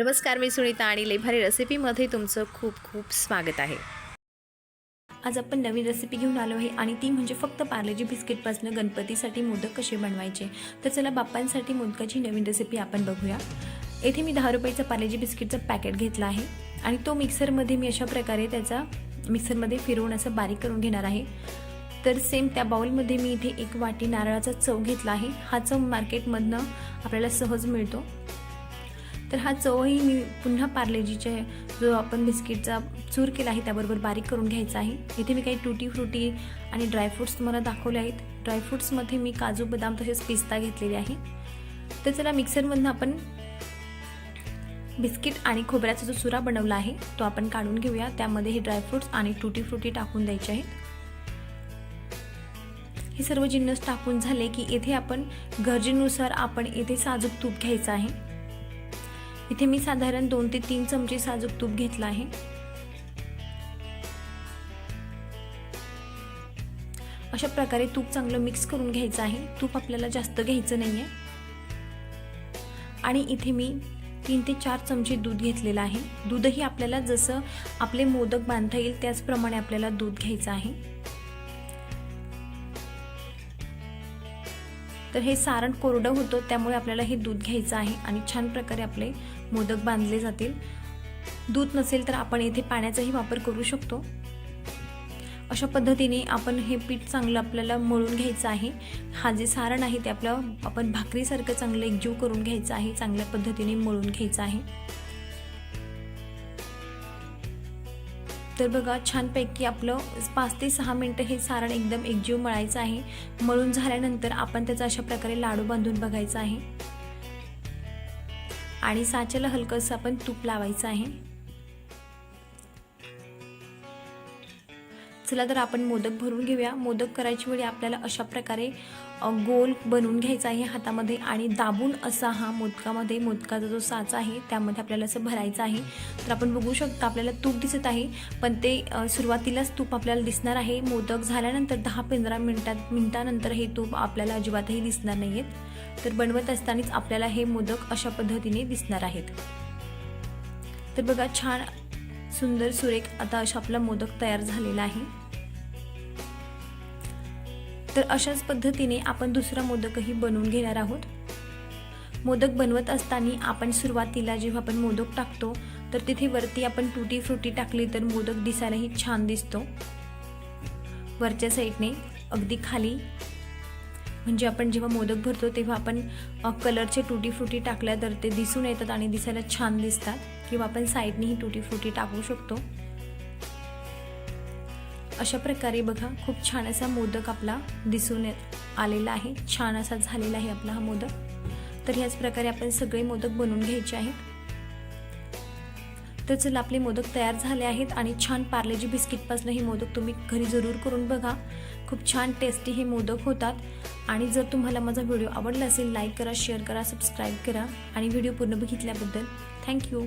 नमस्कार मी सुनीता आणि लेभारी रेसिपीमध्ये तुमचं खूप खूप स्वागत आहे. आज आपण नवीन रेसिपी घेऊन आलो आहे आणि ती म्हणजे फक्त पार्लेजी बिस्किटपासून गणपतीसाठी मोदक कसे बनवायचे? तर चला बाप्पांसाठी मोदकाची नवीन रेसिपी आपण बघूया. येथे मी दहा रुपयाचा पार्लेजी बिस्किटचं पॅकेट घेतला आहे आणि तो मिक्सरमध्ये मी अशा प्रकारे त्याचा मिक्सरमध्ये फिरवून असं बारीक करून घेणार आहे. तर सेम त्या बाउलमध्ये मी इथे एक वाटी नारळाचा चव घेतला आहे. हा चव मार्केटमधनं आपल्याला सहज मिळतो. तर हा चवही मी पुन्हा पार्लेजीचे जो आपण बिस्किटचा चूर केला आहे त्याबरोबर बारीक करून घ्यायचा आहे. इथे मी काही टुटी फ्रुटी आणि ड्रायफ्रूट्स तुम्हाला दाखवले आहेत. ड्रायफ्रूट्समध्ये मी काजू बदाम तसेच पिस्ता घेतलेले आहे. तर चला मिक्सरमधनं आपण बिस्किट आणि खोबऱ्याचा जो चुरा बनवला आहे तो आपण काढून घेऊया. त्यामध्ये हे ड्रायफ्रूट्स आणि टुटी फ्रुटी टाकून द्यायचे आहेत. हे सर्व जिन्नस टाकून झाले की येथे आपण गरजेनुसार आपण येथे साजूक तूप घ्यायचं आहे. इथे मी साधारण दोन ते तीन चमचे साजूक तूप घेतलं आहे. अशा प्रकारे तूप चांगलं मिक्स करून घ्यायचं आहे. तूप आपल्याला जास्त घ्यायचं नाही आहे आणि इथे मी तीन ते चार चमचे दूध घेतलेलं आहे. दूधही आपल्याला जसं आपले मोदक बांधता येईल त्याचप्रमाणे आपल्याला दूध घ्यायचं आहे. तर हे सारण कोरडं होतं त्यामुळे आपल्याला हे दूध घ्यायचं आहे आणि छान प्रकारे आपले मोदक बांधले जातील. दूध नसेल तर आपण येथे पाण्याचाही वापर करू शकतो. अशा पद्धतीने आपण हे पीठ चांगलं आपल्याला मळून घ्यायचं आहे. हा जे सारण आहे ते आपलं आपण भाकरीसारखं चांगलं एकजीव करून घ्यायचं आहे चांगल्या पद्धतीने मळून घ्यायचं आहे. तर बघा छानपैकी आपलं पाच ते सहा मिनटं हे सारण एकदम एकजीव मळायचं आहे. मळून झाल्यानंतर आपण त्याचा अशा प्रकारे लाडू बांधून बघायचा आहे. आणि साच्याला हलकंसं आपण तूप लावायचं आहे. चला तर आपण मोदक भरून घेऊया. मोदक करायची वेळी आपल्याला अशा प्रकारे गोल बनवून घ्यायचा आहे हातामध्ये आणि दाबून असा हा मोदकामध्ये मोदकाचा जो साचा आहे त्यामध्ये आपल्याला असं भरायचं आहे. तर आपण बघू शकता आपल्याला तूप दिसत आहे पण ते सुरुवातीलाच तूप आपल्याला दिसणार आहे. मोदक झाल्यानंतर दहा पंधरा मिनटात मिनटानंतर हे तूप आपल्याला अजिबातही दिसणार नाही आहेत तर बनवत असतानाच आपल्याला हे मोदक अशा पद्धतीने दिसणार आहेत. तर बघा छान सुंदर सुरेख आता अशा आपला मोदक तयार झालेला आहे. तर अशाच पद्धतीने आपण दुसरा मोदकही बनवून घेणार आहोत. मोदक बनवत असताना आपण सुरुवातीला जेव्हा आपण मोदक टाकतो तर तिथे वरती आपण टुटी फ्रुटी टाकली तर मोदक दिसायलाही छान दिसतो. वरच्या साईडने अगदी खाली. म्हणजे आपण जेव्हा मोदक भरतो तेव्हा आपण कलरचे टुटी फ्रुटी टाकल्या तर ते दिसून येतात आणि दिसायला छान दिसतात. किंवा आपण साईडनेही टुटी फ्रुटी टाकू शकतो. अशा प्रकारे बघा खूप छान असा मोदक आपला दिसून आलेला आहे. छान असा झालेला आहे आपला हा मोदक. तर ह्याच प्रकारे आपण सगळे मोदक बनवून घ्यायचे आहेत. तर चला आपले मोदक तयार झाले आहेत आणि छान पार्लेजी बिस्किटपासून हे मोदक तुम्ही घरी जरूर करून बघा. खूप छान टेस्टी हे मोदक होतात. आणि जर तुम्हाला माझा व्हिडिओ आवडला असेल लाईक करा शेअर करा सबस्क्राईब करा. आणि व्हिडिओ पूर्ण बघितल्याबद्दल थँक्यू